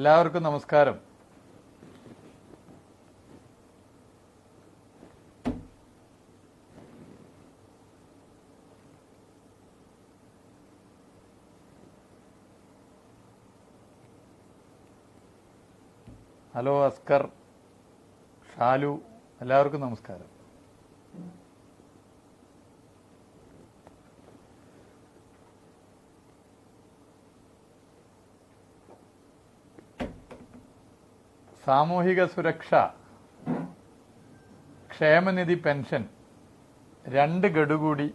എല്ലാവർക്കും നമസ്കാരം. ഹലോ അസ്കർ ഷാലു എല്ലാവർക്കും നമസ്കാരം. സാമൂഹിക സുരക്ഷ ക്ഷേമനിധി പെൻഷൻ രണ്ട് ഗഡു കൂടി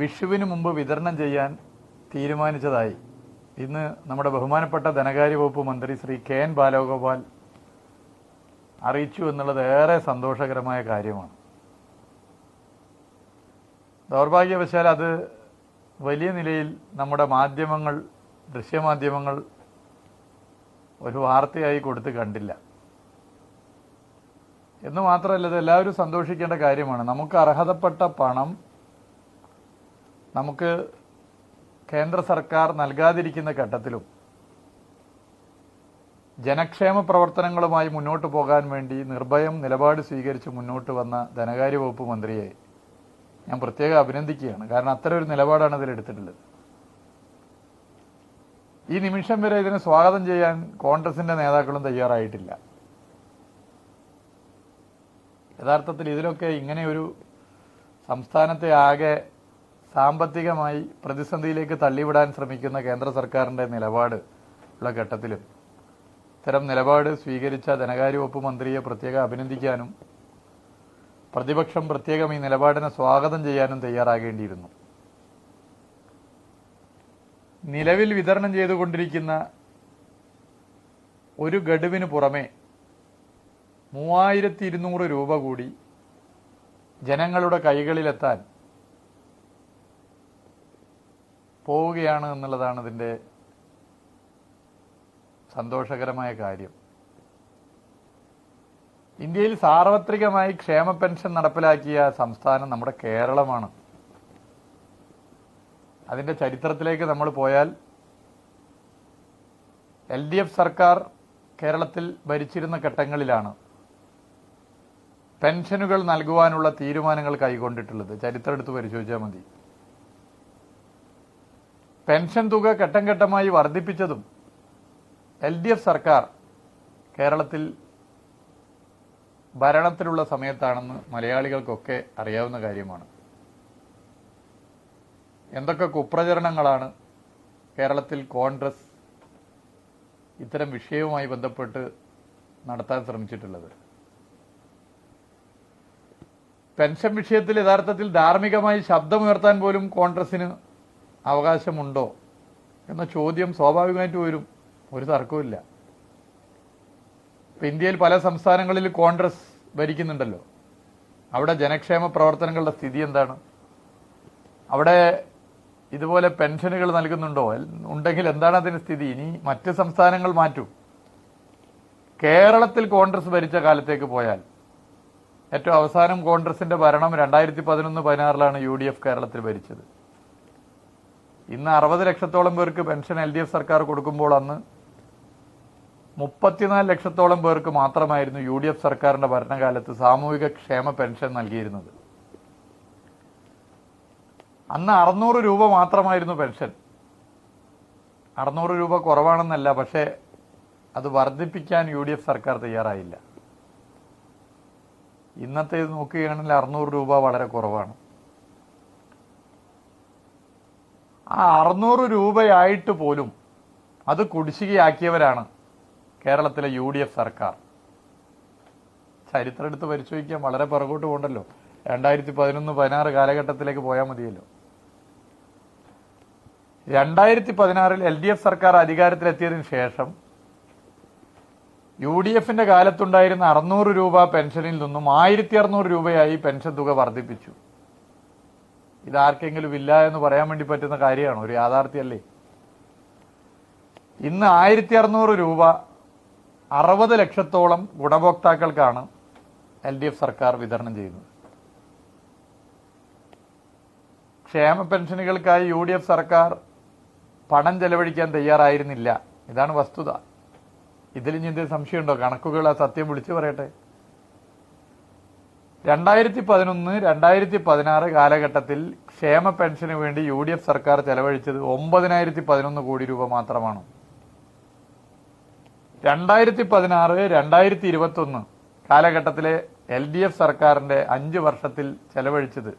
വിഷുവിന് മുമ്പ് വിതരണം ചെയ്യാൻ തീരുമാനിച്ചതായി. ഇന്ന് നമ്മുടെ ബഹുമാനപ്പെട്ട ധനകാര്യ വകുപ്പ് മന്ത്രി ശ്രീ കെ എൻ ബാലഗോപാൽ അറിയിച്ചു എന്നുള്ളത് ഏറെ സന്തോഷകരമായ കാര്യമാണ്. ദൗർഭാഗ്യവശാൽ അത് വലിയ നിലയിൽ നമ്മുടെ മാധ്യമങ്ങൾ ദൃശ്യമാധ്യമങ്ങൾ ഒരു വാർത്തയായി കൊടുത്ത് കണ്ടില്ല. എന്ന് മാത്രമല്ല ഇത് എല്ലാവരും സന്തോഷിക്കേണ്ട കാര്യമാണ്. നമുക്ക് അർഹതപ്പെട്ട പണം നമുക്ക് കേന്ദ്ര സർക്കാർ നൽകാതിരിക്കുന്ന ഘട്ടത്തിലും ജനക്ഷേമ പ്രവർത്തനങ്ങളുമായി മുന്നോട്ട് പോകാൻ വേണ്ടി നിർഭയം നിലപാട് സ്വീകരിച്ച് മുന്നോട്ട് വന്ന ധനകാര്യ വകുപ്പ് മന്ത്രിയെ ഞാൻ പ്രത്യേകം അഭിനന്ദിക്കുകയാണ്. കാരണം അത്തരം ഒരു നിലപാടാണ് ഇതിൽ എടുത്തിട്ടുള്ളത്. ഈ നിമിഷം വരെ ഇതിനെ സ്വാഗതം ചെയ്യാൻ കോൺഗ്രസിന്റെ നേതാക്കളും തയ്യാറായിട്ടില്ല. യഥാർത്ഥത്തിൽ ഇതിലൊക്കെ ഇങ്ങനെ ഒരു സംസ്ഥാനത്തെ ആകെ സാമ്പത്തികമായി പ്രതിസന്ധിയിലേക്ക് തള്ളിവിടാൻ ശ്രമിക്കുന്ന കേന്ദ്ര സർക്കാരിന്റെ നിലപാട് ഉള്ള ഘട്ടത്തിലും ഇത്തരം നിലപാട് സ്വീകരിച്ച ധനകാര്യ വകുപ്പ് മന്ത്രിയെ പ്രത്യേകം അഭിനന്ദിക്കാനും പ്രതിപക്ഷം പ്രത്യേകം ഈ നിലപാടിനെ സ്വാഗതം ചെയ്യാനും തയ്യാറാകേണ്ടിയിരുന്നു. നിലവിൽ വിതരണം ചെയ്തുകൊണ്ടിരിക്കുന്ന ഒരു ഗഡുവിന് പുറമെ മൂവായിരത്തി ഇരുന്നൂറ് രൂപ കൂടി ജനങ്ങളുടെ കൈകളിലെത്താൻ പോവുകയാണ് എന്നുള്ളതാണ് ഇതിന്റെ സന്തോഷകരമായ കാര്യം. ഇന്ത്യയിൽ സാർവത്രികമായി ക്ഷേമ പെൻഷൻ നടപ്പിലാക്കിയ സംസ്ഥാനം നമ്മുടെ കേരളമാണ്. അതിന്റെ ചരിത്രത്തിലേക്ക് നമ്മൾ പോയാൽ എൽ ഡി എഫ് സർക്കാർ കേരളത്തിൽ ഭരിച്ചിരുന്ന ഘട്ടങ്ങളിലാണ് പെൻഷനുകൾ നൽകുവാനുള്ള തീരുമാനങ്ങൾ കൈക്കൊണ്ടിട്ടുള്ളത് ചരിത്രം എടുത്ത് പരിശോധിച്ചാൽ മതി. പെൻഷൻ തുക ഘട്ടം ഘട്ടമായി വർദ്ധിപ്പിച്ചതും എൽ ഡി എഫ് സർക്കാർ കേരളത്തിൽ ഭരണത്തിലുള്ള സമയത്താണെന്ന് മലയാളികൾക്കൊക്കെ അറിയാവുന്ന കാര്യമാണ്. എന്തൊക്കെ കുപ്രചരണങ്ങളാണ് കേരളത്തിൽ കോൺഗ്രസ് ഇത്തരം വിഷയവുമായി ബന്ധപ്പെട്ട് നടത്താൻ ശ്രമിച്ചിട്ടുള്ളത്? പെൻഷൻ വിഷയത്തിൽ യഥാർത്ഥത്തിൽ ധാർമ്മികമായി ശബ്ദമുയർത്താൻ പോലും കോൺഗ്രസിന് അവകാശമുണ്ടോ എന്ന ചോദ്യം സ്വാഭാവികമായിട്ട് വരും. ഒരു തർക്കവുമില്ല ഇപ്പം ഇന്ത്യയിൽ പല സംസ്ഥാനങ്ങളിൽ കോൺഗ്രസ് ഭരിക്കുന്നുണ്ടല്ലോ. അവിടെ ജനക്ഷേമ പ്രവർത്തനങ്ങളുടെ സ്ഥിതി എന്താണ്? അവിടെ ഇതുപോലെ പെൻഷനുകൾ നൽകുന്നുണ്ടോ? ഉണ്ടെങ്കിൽ എന്താണ് അതിന്റെ സ്ഥിതി? ഇനി മറ്റ് സംസ്ഥാനങ്ങൾ മാറ്റൂ. കേരളത്തിൽ കോൺഗ്രസ് ഭരിച്ച കാലത്തേക്ക് പോയാൽ ഏറ്റവും അവസാനം കോൺഗ്രസിന്റെ ഭരണം രണ്ടായിരത്തി പതിനൊന്ന് പതിനാറിലാണ് യു ഡി എഫ് കേരളത്തിൽ ഭരിച്ചത്. ഇന്ന് അറുപത് ലക്ഷത്തോളം പേർക്ക് പെൻഷൻ എൽ ഡി എഫ് സർക്കാർ കൊടുക്കുമ്പോൾ അന്ന് മുപ്പത്തിനാല് ലക്ഷത്തോളം പേർക്ക് മാത്രമായിരുന്നു യു ഡി എഫ് സർക്കാരിന്റെ ഭരണകാലത്ത് സാമൂഹിക ക്ഷേമ പെൻഷൻ നൽകിയിരുന്നത്. അന്ന് അറുന്നൂറ് രൂപ മാത്രമായിരുന്നു പെൻഷൻ. അറുന്നൂറ് രൂപ കുറവാണെന്നല്ല പക്ഷേ അത് വർദ്ധിപ്പിക്കാൻ യു ഡി എഫ് സർക്കാർ തയ്യാറായില്ല. ഇന്നത്തെ ഇത് നോക്കുകയാണെങ്കിൽ അറുന്നൂറ് രൂപ വളരെ കുറവാണ്. ആ അറുന്നൂറ് രൂപയായിട്ട് പോലും അത് കുടിശ്ശികയാക്കിയവരാണ് കേരളത്തിലെ യു ഡി എഫ് സർക്കാർ. ചരിത്രം എടുത്ത് പരിശോധിക്കാൻ വളരെ പുറകോട്ട് പോകണ്ടല്ലോ. രണ്ടായിരത്തി പതിനൊന്ന് പതിനാറ് കാലഘട്ടത്തിലേക്ക് പോയാൽ മതിയല്ലോ. രണ്ടായിരത്തി പതിനാറിൽ എൽ ഡി എഫ് സർക്കാർ അധികാരത്തിലെത്തിയതിനു ശേഷം യു ഡി എഫിന്റെ കാലത്തുണ്ടായിരുന്ന അറുന്നൂറ് രൂപ പെൻഷനിൽ നിന്നും ആയിരത്തി അറുന്നൂറ് രൂപയായി പെൻഷൻ തുക വർദ്ധിപ്പിച്ചു. ഇതാർക്കെങ്കിലും ഇല്ല എന്ന് പറയാൻ വേണ്ടി പറ്റുന്ന കാര്യമാണ് ഒരു യാഥാർത്ഥ്യല്ലേ ഇന്ന് ആയിരത്തി അറുന്നൂറ് രൂപ അറുപത് ലക്ഷത്തോളം ഗുണഭോക്താക്കൾക്കാണ് എൽ ഡി എഫ് സർക്കാർ വിതരണം ചെയ്യുന്നത്. ക്ഷേമ പെൻഷനുകൾക്കായി യു ഡി എഫ് സർക്കാർ പണം ചെലവഴിക്കാൻ തയ്യാറായിരുന്നില്ല. ഇതാണ് വസ്തുത. ഇതിൽ ഇനി എന്തെങ്കിലും സംശയമുണ്ടോ? കണക്കുകൾ ആ സത്യം വിളിച്ചു പറയട്ടെ. രണ്ടായിരത്തി പതിനൊന്ന് രണ്ടായിരത്തി പതിനാറ് കാലഘട്ടത്തിൽ ക്ഷേമ പെൻഷന് വേണ്ടി യു ഡി എഫ് സർക്കാർ ചെലവഴിച്ചത് ഒമ്പതിനായിരത്തി പതിനൊന്ന് കോടി രൂപ മാത്രമാണ്. രണ്ടായിരത്തി പതിനാറ് രണ്ടായിരത്തി ഇരുപത്തി ഒന്ന് കാലഘട്ടത്തിലെ എൽ ഡി എഫ് സർക്കാരിന്റെ അഞ്ച് വർഷത്തിൽ ചെലവഴിച്ചത്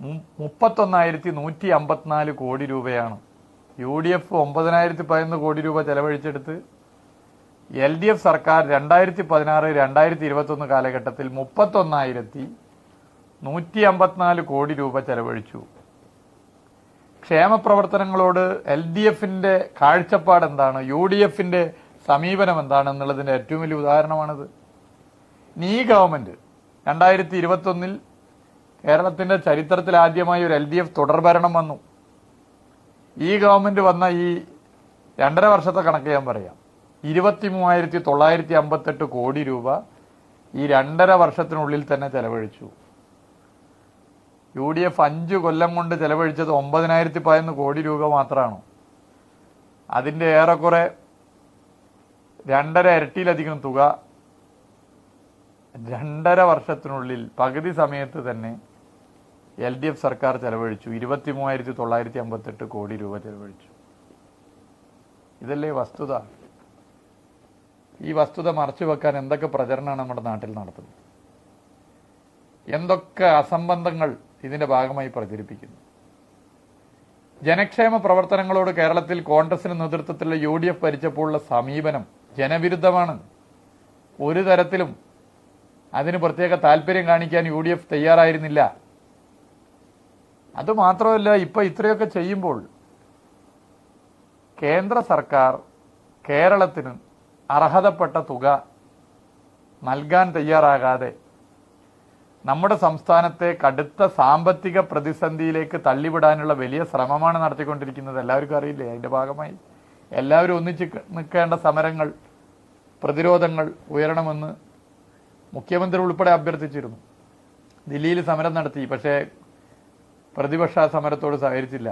മുപ്പത്തൊന്നായിരത്തി നൂറ്റി അമ്പത്തിനാല് കോടി രൂപയാണ്. യു ഡി എഫ് ഒമ്പതിനായിരത്തി പതിനൊന്ന് കോടി രൂപ ചെലവഴിച്ചെടുത്ത് എൽ ഡി എഫ് സർക്കാർ രണ്ടായിരത്തി പതിനാറ് രണ്ടായിരത്തി ഇരുപത്തൊന്ന് കാലഘട്ടത്തിൽ മുപ്പത്തൊന്നായിരത്തി നൂറ്റി അമ്പത്തിനാല് കോടി രൂപ ചെലവഴിച്ചു. ക്ഷേമ പ്രവർത്തനങ്ങളോട് എൽ ഡി എഫിന്റെ കാഴ്ചപ്പാട് എന്താണ് യു ഡി എഫിന്റെ സമീപനം എന്താണ് എന്നുള്ളതിന്റെ ഏറ്റവും വലിയ ഉദാഹരണമാണിത്. ഈ ഗവൺമെന്റ് രണ്ടായിരത്തി ഇരുപത്തി ഒന്നിൽ കേരളത്തിന്റെ ചരിത്രത്തിൽ ആദ്യമായി ഒരു എൽ ഡി എഫ് തുടർഭരണം വന്നു. ഈ ഗവൺമെന്റ് വന്ന ഈ രണ്ടര വർഷത്തെ കണക്ക് ഞാൻ പറയാം. ഇരുപത്തി മൂവായിരത്തി തൊള്ളായിരത്തി അമ്പത്തെട്ട് കോടി രൂപ ഈ രണ്ടര വർഷത്തിനുള്ളിൽ തന്നെ ചെലവഴിച്ചു. യു ഡി എഫ് അഞ്ച് കൊല്ലം കൊണ്ട് ചെലവഴിച്ചത് ഒമ്പതിനായിരത്തി പതിനൊന്ന് കോടി രൂപ മാത്രമാണ്. അതിന്റെ ഏറെക്കുറെ രണ്ടര ഇരട്ടിയിലധികം തുക രണ്ടര വർഷത്തിനുള്ളിൽ പകുതി സമയത്ത് തന്നെ എൽ ഡി എഫ് സർക്കാർ ചെലവഴിച്ചു. ഇരുപത്തി മൂവായിരത്തി തൊള്ളായിരത്തി അമ്പത്തെട്ട് കോടി രൂപ ചെലവഴിച്ചു. ഇതല്ലേ വസ്തുത? ഈ വസ്തുത മറച്ചു വെക്കാൻ എന്തൊക്കെ പ്രചരണമാണ് നമ്മുടെ നാട്ടിൽ നടത്തുന്നത്? എന്തൊക്കെ അസംബന്ധങ്ങൾ ഇതിന്റെ ഭാഗമായി പ്രചരിപ്പിക്കുന്നു? ജനക്ഷേമ പ്രവർത്തനങ്ങളോട് കേരളത്തിൽ കോൺഗ്രസിന് നേതൃത്വത്തിലുള്ള യു ഡി എഫ് ഭരിച്ചപ്പോഴുള്ള സമീപനം ജനവിരുദ്ധമാണ്. ഒരു തരത്തിലും അതിന് പ്രത്യേക താല്പര്യം കാണിക്കാൻ യു ഡി എഫ് തയ്യാറായിരുന്നില്ല. അതുമാത്രമല്ല ഇപ്പൊ ഇത്രയൊക്കെ ചെയ്യുമ്പോൾ കേന്ദ്ര സർക്കാർ കേരളത്തിന് അർഹതപ്പെട്ട തുക നൽകാൻ തയ്യാറാകാതെ നമ്മുടെ സംസ്ഥാനത്തെ കടുത്ത സാമ്പത്തിക പ്രതിസന്ധിയിലേക്ക് തള്ളിവിടാനുള്ള വലിയ ശ്രമമാണ് നടത്തിക്കൊണ്ടിരിക്കുന്നത്. എല്ലാവർക്കും അറിയില്ലേ? അതിന്റെ ഭാഗമായി എല്ലാവരും ഒന്നിച്ച് നിൽക്കേണ്ട സമരങ്ങൾ പ്രതിരോധങ്ങൾ ഉയരണമെന്ന് മുഖ്യമന്ത്രി ഉൾപ്പെടെ അഭ്യർത്ഥിച്ചിരുന്നു. ദില്ലിയിൽ സമരം നടത്തി. പക്ഷേ പ്രതിപക്ഷ സമരത്തോട് സഹകരിച്ചില്ല.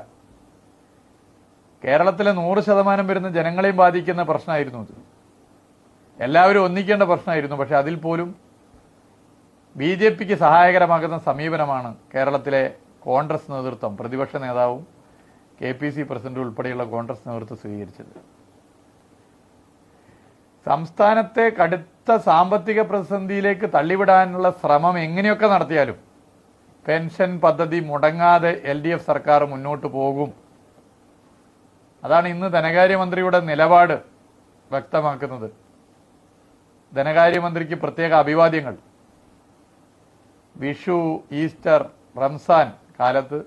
കേരളത്തിലെ നൂറ് ശതമാനം വരുന്ന ജനങ്ങളെയും ബാധിക്കുന്ന പ്രശ്നമായിരുന്നു അത്. എല്ലാവരും ഒന്നിക്കേണ്ട പ്രശ്നമായിരുന്നു. പക്ഷെ അതിൽ പോലും ബി ജെ പിക്ക് സഹായകരമാകുന്ന സമീപനമാണ് കേരളത്തിലെ കോൺഗ്രസ് നേതൃത്വം പ്രതിപക്ഷ നേതാവും കെ പി സി പ്രസിഡന്റ് ഉൾപ്പെടെയുള്ള കോൺഗ്രസ് നേതൃത്വം സ്വീകരിച്ചത്. സംസ്ഥാനത്തെ കടുത്ത സാമ്പത്തിക പ്രതിസന്ധിയിലേക്ക് തള്ളിവിടാനുള്ള ശ്രമം എങ്ങനെയൊക്കെ നടത്തിയാലും പെൻഷൻ പദ്ധതി മുടങ്ങാതെ എൽ ഡി എഫ് സർക്കാർ മുന്നോട്ട് പോകും. അതാണ് ഇന്ന് ധനകാര്യമന്ത്രിയുടെ നിലപാട് വ്യക്തമാക്കുന്നത്. ധനകാര്യമന്ത്രിക്ക് പ്രത്യേക അഭിവാദ്യങ്ങൾ. വിഷു ഈസ്റ്റർ റംസാൻ കാലത്ത്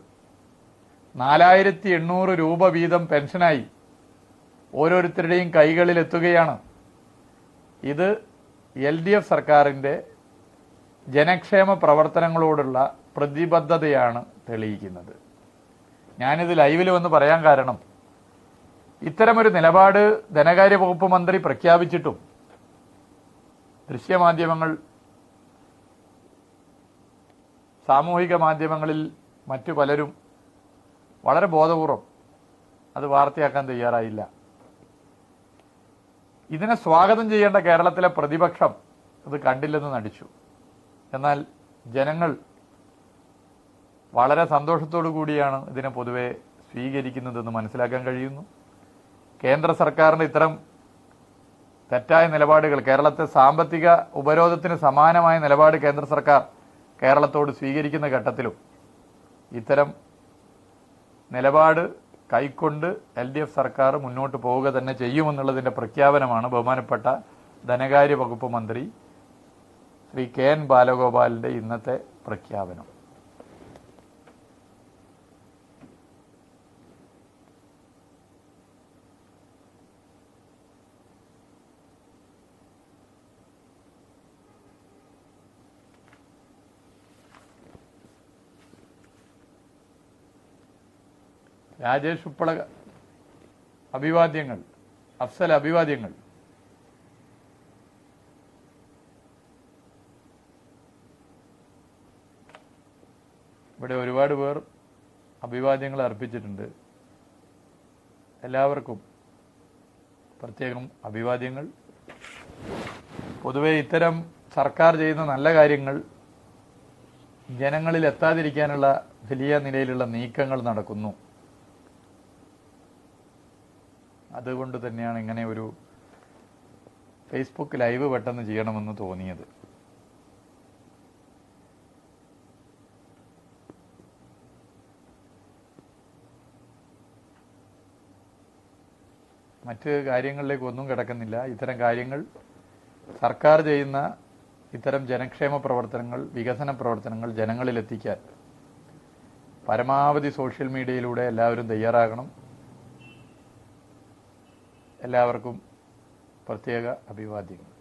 നാലായിരത്തി എണ്ണൂറ് രൂപ വീതം പെൻഷനായി ഓരോരുത്തരുടെയും കൈകളിലെത്തുകയാണ്. ഇത് എൽ ഡി എഫ് സർക്കാരിന്റെ ജനക്ഷേമ പ്രവർത്തനങ്ങളോടുള്ള പ്രതിബദ്ധതയാണ് തെളിയിക്കുന്നത്. ഞാനിത് ലൈവിൽ വന്ന് പറയാൻ കാരണം ഇത്തരമൊരു നിലപാട് ധനകാര്യ വകുപ്പ് മന്ത്രി പ്രഖ്യാപിച്ചിട്ടും ദൃശ്യമാധ്യമങ്ങൾ സാമൂഹിക മാധ്യമങ്ങളിൽ മറ്റു പലരും വളരെ ബോധപൂർവം അത് വാർത്തയാക്കാൻ തയ്യാറായില്ല. ഇതിനെ സ്വാഗതം ചെയ്യേണ്ട കേരളത്തിലെ പ്രതിപക്ഷം അത് കണ്ടില്ലെന്ന് നടിച്ചു. എന്നാൽ ജനങ്ങൾ വളരെ സന്തോഷത്തോടു കൂടിയാണ് ഇതിനെ പൊതുവെ സ്വീകരിക്കുന്നതെന്ന് മനസ്സിലാക്കാൻ കഴിയുന്നു. കേന്ദ്ര സർക്കാരിന്റെ ഇത്തരം തെറ്റായ നിലപാടുകൾ കേരളത്തെ സാമ്പത്തിക ഉപരോധത്തിന് സമാനമായ നിലപാട് കേന്ദ്ര സർക്കാർ കേരളത്തോട് സ്വീകരിക്കുന്ന ഘട്ടത്തിലും ഇത്തരം നിലപാട് കൈക്കൊണ്ട് എൽ ഡി എഫ് സർക്കാർ മുന്നോട്ട് പോവുക തന്നെ ചെയ്യുമെന്നുള്ളതിന്റെ പ്രഖ്യാപനമാണ് ബഹുമാനപ്പെട്ട ധനകാര്യ വകുപ്പ് മന്ത്രി ശ്രീ കെ എൻ ബാലഗോപാലിന്റെ ഇന്നത്തെ പ്രഖ്യാപനം. രാജേഷ് ഉപ്പള അഭിവാദ്യങ്ങൾ അഫ്സൽ അഭിവാദ്യങ്ങൾ. ഇവിടെ ഒരുപാട് പേർ അഭിവാദ്യങ്ങൾ അർപ്പിച്ചിട്ടുണ്ട്. എല്ലാവർക്കും പ്രത്യേകം അഭിവാദ്യങ്ങൾ. പൊതുവെ ഇത്തരം സർക്കാർ ചെയ്യുന്ന നല്ല കാര്യങ്ങൾ ജനങ്ങളിൽ എത്താതിരിക്കാനുള്ള വലിയ നിലയിലുള്ള നീക്കങ്ങൾ നടക്കുന്നു. അതുകൊണ്ട് തന്നെയാണ് ഇങ്ങനെ ഒരു ഫേസ്ബുക്ക് ലൈവ് പെട്ടെന്ന് ചെയ്യണമെന്ന് തോന്നിയത്. മറ്റ് കാര്യങ്ങളിലേക്ക് ഒന്നും കിടക്കുന്നില്ല. ഇത്തരം കാര്യങ്ങൾ സർക്കാർ ചെയ്യുന്ന ഇത്തരം ജനക്ഷേമ പ്രവർത്തനങ്ങൾ വികസന പ്രവർത്തനങ്ങൾ ജനങ്ങളിലെത്തിക്കാൻ പരമാവധി സോഷ്യൽ മീഡിയയിലൂടെ എല്ലാവരും തയ്യാറാകണം. എല്ലാവർക്കും പ്രത്യേക അഭിവാദ്യങ്ങൾ.